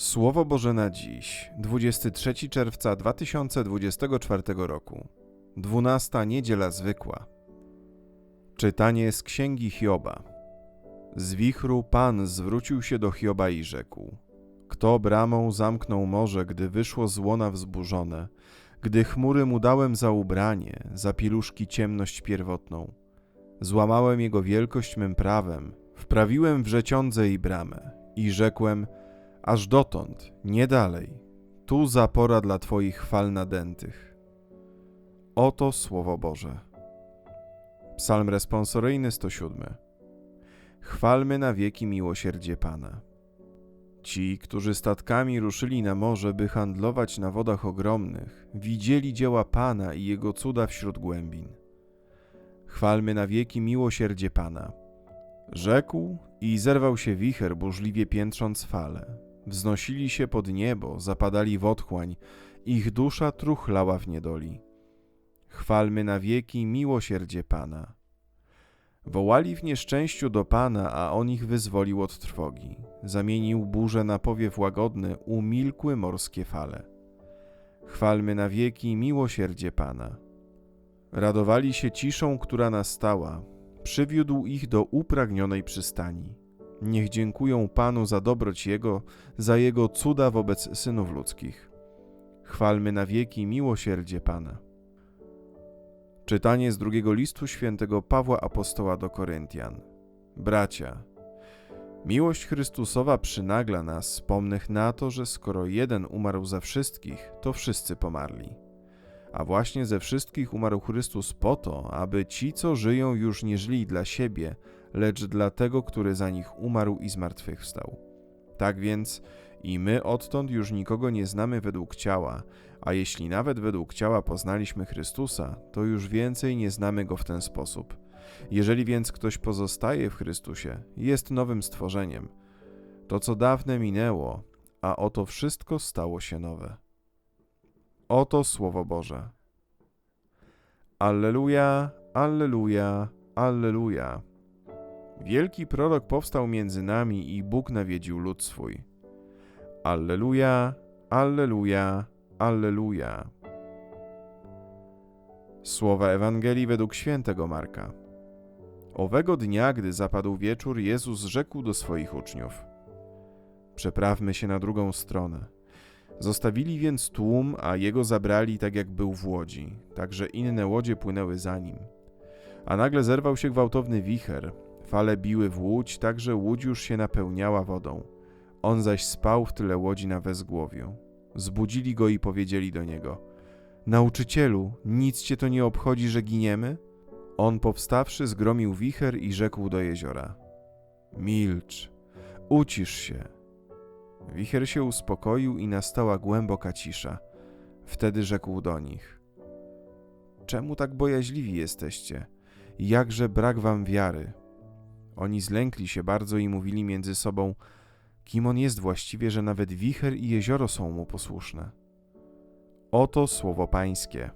Słowo Boże na dziś, 23 czerwca 2024 roku, 12 niedziela zwykła. Czytanie z księgi Hioba. Z wichru Pan zwrócił się do Hioba i rzekł: Kto bramą zamknął morze, gdy wyszło z łona wzburzone, gdy chmury mu dałem za ubranie, za piluszki ciemność pierwotną? Złamałem jego wielkość mym prawem, wprawiłem wrzeciądze i bramę i rzekłem: aż dotąd, nie dalej. Tu zapora dla Twoich chwal nadętych. Oto Słowo Boże. Psalm responsoryjny 107. Chwalmy na wieki miłosierdzie Pana. Ci, którzy statkami ruszyli na morze, by handlować na wodach ogromnych, widzieli dzieła Pana i Jego cuda wśród głębin. Chwalmy na wieki miłosierdzie Pana. Rzekł i zerwał się wicher, burzliwie piętrząc fale. Wznosili się pod niebo, zapadali w otchłań, ich dusza truchlała w niedoli. Chwalmy na wieki miłosierdzie Pana. Wołali w nieszczęściu do Pana, a On ich wyzwolił od trwogi. Zamienił burzę na powiew łagodny, umilkły morskie fale. Chwalmy na wieki miłosierdzie Pana. Radowali się ciszą, która nastała, przywiódł ich do upragnionej przystani. Niech dziękują Panu za dobroć Jego, za Jego cuda wobec synów ludzkich. Chwalmy na wieki miłosierdzie Pana. Czytanie z drugiego listu świętego Pawła Apostoła do Koryntian. Bracia, miłość Chrystusowa przynagla nas, pomnych na to, że skoro jeden umarł za wszystkich, to wszyscy pomarli. A właśnie ze wszystkich umarł Chrystus po to, aby ci, co żyją, już nie żyli dla siebie, lecz dla tego, który za nich umarł i zmartwychwstał. Tak więc i my odtąd już nikogo nie znamy według ciała, a jeśli nawet według ciała poznaliśmy Chrystusa, to już więcej nie znamy go w ten sposób. Jeżeli więc ktoś pozostaje w Chrystusie, jest nowym stworzeniem. To, co dawne minęło, a oto wszystko stało się nowe. Oto Słowo Boże. Alleluja, Alleluja, Alleluja. Wielki prorok powstał między nami i Bóg nawiedził lud swój. Alleluja, Alleluja, Alleluja. Słowa Ewangelii według świętego Marka. Owego dnia, gdy zapadł wieczór, Jezus rzekł do swoich uczniów: Przeprawmy się na drugą stronę. Zostawili więc tłum, a jego zabrali tak jak był w łodzi, także inne łodzie płynęły za nim. A nagle zerwał się gwałtowny wicher, Fale biły w łódź, tak że łódź już się napełniała wodą. On zaś spał w tyle łodzi na wezgłowiu. Zbudzili go i powiedzieli do niego: Nauczycielu, nic cię to nie obchodzi, że giniemy? On powstawszy zgromił wicher i rzekł do jeziora: Milcz, ucisz się. Wicher się uspokoił i nastała głęboka cisza. Wtedy rzekł do nich: Czemu tak bojaźliwi jesteście? Jakże brak wam wiary? Oni zlękli się bardzo i mówili między sobą, kim on jest właściwie, że nawet wicher i jezioro są mu posłuszne. Oto słowo Pańskie.